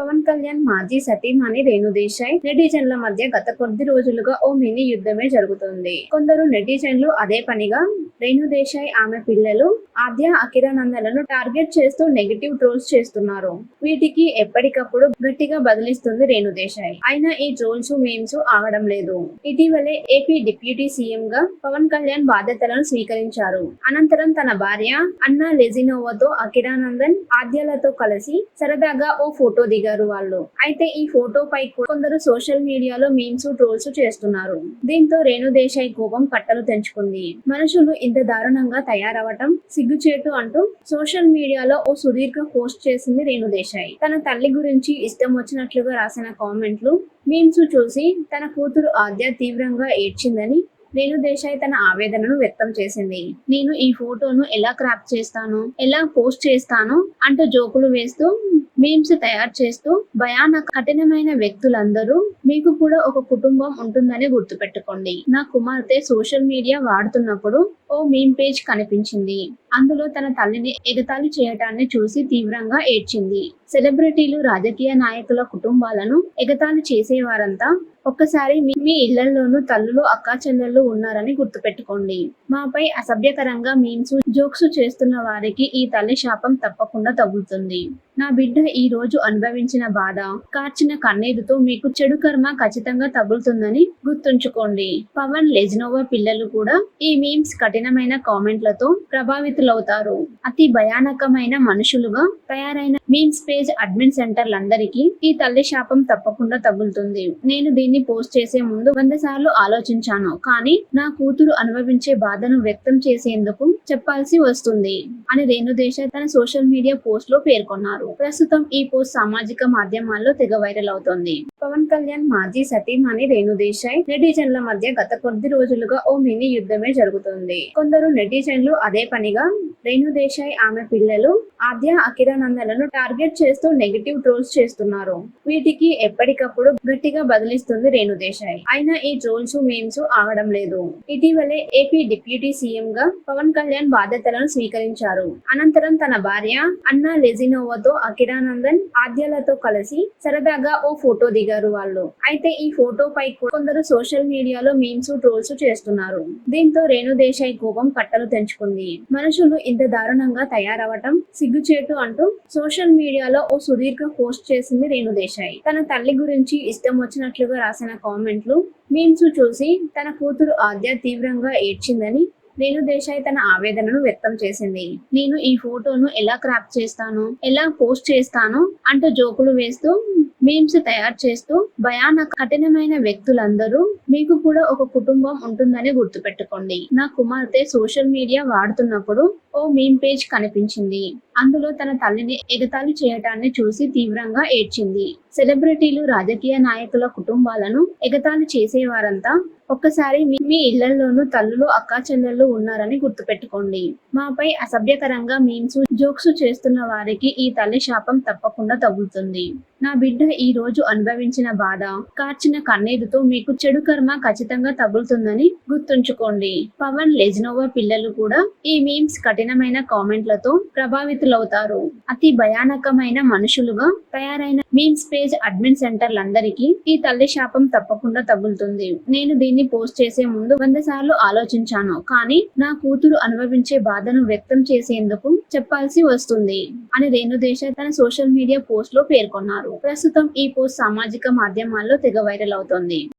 పవన్ కళ్యాణ్ మాజీ సతీమణి రేణు దేశాయ్ నెటిజన్ల మధ్య గత కొద్ది రోజులుగా ఓ మినీ యుద్ధమే జరుగుతుంది. కొందరు నెటిజన్లు అదే పనిగా రేణు దేశాయ్ ఆమె పిల్లలు ఆద్య అకిరానందలను టార్గెట్ చేస్తూ నెగిటివ్ ట్రోల్స్ చేస్తున్నారు. వీటికి ఎప్పటికప్పుడు గట్టిగా బదిలిస్తుంది రేణు దేశాయ్. అయినా ఈ ట్రోల్స్ మేమ్స్ ఆగడం లేదు. ఇటీవలే ఏపీ డిప్యూటీ సీఎం గా పవన్ కళ్యాణ్ బాధ్యతలను స్వీకరించారు. అనంతరం తన భార్య అన్నా లెజినోవాతో అకిరానందన్ ఆద్యాలతో కలిసి సరదాగా ఓ ఫోటో దిగారు వాళ్ళు. అయితే ఈ ఫోటో పై కూడా కొందరు సోషల్ మీడియాలో మీమ్స్ ట్రోల్స్ చేస్తున్నారు. దీంతో రేణు దేశాయ్ కోపం కట్టలు తెంచుకుంది. మనుషులు ఇంత దారుణంగా తయారవటం సిగ్గుచేటు అంటూ సోషల్ మీడియాలో ఓ సుదీర్ఘ పోస్ట్ చేసింది రేణు దేశాయి తన తల్లి గురించి ఇష్టం వచ్చినట్లుగా రాసిన కామెంట్లు మీమ్స్ చూసి తన కూతురు ఆద్య తీవ్రంగా ఏడ్చిందని రేణు దేశాయ్ తన ఆవేదనను వ్యక్తం చేసింది. నేను ఈ ఫోటోను ఎలా క్రాప్ చేస్తాను? ఎలా పోస్ట్ చేస్తాను? అంటూ జోకులు వేస్తూ మీమ్స్ తయారు చేస్తూ భయానక కఠినమైన వ్యక్తులందరూ మీకు కూడా ఒక కుటుంబం ఉంటుందని గుర్తుపెట్టుకోండి. నా కుమార్తె సోషల్ మీడియా వాడుతున్నప్పుడు ఓ మీమ్ పేజ్ కనిపించింది. అందులో తన తల్లిని ఎగతాళి చేయటాన్ని చూసి తీవ్రంగా ఏడ్చింది. సెలబ్రిటీలు రాజకీయ నాయకుల కుటుంబాలను ఎగతాళి చేసేవారంతా ఒక్కసారి మీ ఇళ్ళలోనూ తల్లులు అక్కా చెల్లెళ్ళు ఉన్నారని గుర్తుపెట్టుకోండి. మాపై అసభ్యకరంగా మీమ్స్ జోక్స్ చేస్తున్న వారికి ఈ తల్లి శాపం తప్పకుండా తగులుతుంది. నా బిడ్డ ఈ రోజు అనుభవించిన బాధ కార్చిన కన్నీరుతో మీకు చెడు కర్మ ఖచ్చితంగా తగులుతుందని గుర్తుంచుకోండి. పవన్ లెజినోవా పిల్లలు కూడా ఈ మీమ్స్ కఠినమైన కామెంట్లతో ప్రభావితులవుతారు. అతి భయానకమైన మనుషులుగా తయారైన మీమ్స్ పేజ్ అడ్మిన్ సెంటర్లందరికీ ఈ తల్లి శాపం తప్పకుండా తగులుతుంది. నేను దీన్ని పోస్ట్ చేసే ముందు వంద సార్లు ఆలోచించాను కానీ నా కూతురు అనుభవించే బాధను వ్యక్తం చేసేందుకు చెప్పాల్సి వస్తుంది అని రేణుదేశ తన సోషల్ మీడియా పోస్ట్లో పేర్కొన్నారు. ప్రస్తుతం ఈ పోస్ట్ సామాజిక మాధ్యమాల్లో తెగ వైరల్ అవుతోంది. పవన్ కళ్యాణ్ మాజీ సతీమణి రేణు దేశాయ్ నెటిజన్ల మధ్య గత కొద్ది రోజులుగా ఓ మినీ యుద్ధమే జరుగుతుంది. కొందరు నెటిజన్లు అదే పనిగా రేణు దేశాయ్ ఆమె పిల్లలు ఆద్య అకిరానందలను టార్గెట్ చేస్తూ నెగిటివ్ ట్రోల్స్ చేస్తున్నారు. వీటికి ఎప్పటికప్పుడు గట్టిగా బదిలిస్తుంది రేణు దేశాయ్. అయినా ఈ ట్రోల్స్ మేమ్స్ ఆగడం లేదు. ఇటీవలే ఏపీ డిప్యూటీ సీఎం గా పవన్ కళ్యాణ్ బాధ్యతలను స్వీకరించారు. అనంతరం తన భార్య అన్నా లెజినోవాతో అకిరానందన్ ఆద్యాలతో కలిసి సరదాగా ఓ ఫోటో దిగారు వాళ్ళు. అయితే ఈ ఫోటో పై కూడా కొందరు సోషల్ మీడియాలో మీమ్స్ ట్రోల్స్ చేస్తున్నారు. దీంతో రేణు దేశాయ్ కోపం కట్టలు తెంచుకుంది. మనుషులు ఇంత దారుణంగా తయారవటం సిగ్గుచేటు అంటూ సోషల్ మీడియాలో ఓ సుదీర్ఘ పోస్ట్ చేసింది రేణు దేశాయ్. తన తల్లి గురించి ఇష్టం వచ్చినట్లుగా రాసిన కామెంట్లు మీమ్స్ చూసి తన కూతురు ఆద్య తీవ్రంగా ఏడ్చిందని రేణు దేశాయ్ తన ఆవేదనను వ్యక్తం చేసింది. నేను ఈ ఫోటోను ఎలా క్రాప్ చేస్తాను? ఎలా పోస్ట్ చేస్తాను? అంటూ జోకులు వేస్తూ మీమ్స్ తయారు చేస్తూ భయానక కఠినమైన వ్యక్తులందరూ మీకు కూడా ఒక కుటుంబం ఉంటుందని గుర్తుపెట్టుకోండి. నా కుమార్తె సోషల్ మీడియా వాడుతున్నప్పుడు ఓ మీమ్ పేజ్ కనిపించింది. అందులో తన తల్లిని ఎగతాళి చేయటాన్ని చూసి తీవ్రంగా ఏడ్చింది. సెలబ్రిటీలు రాజకీయ నాయకుల కుటుంబాలను ఎగతాళి చేసేవారంతా ఒక్కసారి మీ మీ ఇళ్ళలోనూ తల్లులు అక్కా చెల్లెళ్ళు ఉన్నారని గుర్తుపెట్టుకోండి. మాపై అసభ్యకరంగా మీమ్స్ జోక్స్ చేస్తున్న వారికి ఈ తల్లి శాపం తప్పకుండా తగులుతుంది. నా బిడ్డ ఈ రోజు అనుభవించిన బాధ కార్చిన కన్నీరుతో మీకు చెడు కర్మ ఖచ్చితంగా తగులుతుందని గుర్తుంచుకోండి. పవన్ లెజినోవా పిల్లలు కూడా ఈ మీమ్స్ కఠినమైన కామెంట్లతో ప్రభావితులవుతారు. అతి భయానకమైన మనుషులుగా తయారైన మీమ్స్ పేజ్ అడ్మిన్ సెంటర్లందరికీ ఈ తల్లి శాపం తప్పకుండా తగులుతుంది. నేను దీన్ని పోస్ట్ చేసే ముందు వంద సార్లు ఆలోచించాను కానీ నా కూతురు అనుభవించే బాధను వ్యక్తం చేసేందుకు చెప్పాల్సి వస్తుంది అని రేణుదేశ తన సోషల్ మీడియా పోస్ట్లో పేర్కొన్నారు. ప్రస్తుతం ఈ పోస్ట్ సామాజిక మాధ్యమాల్లో తెగ వైరల్ అవుతోంది.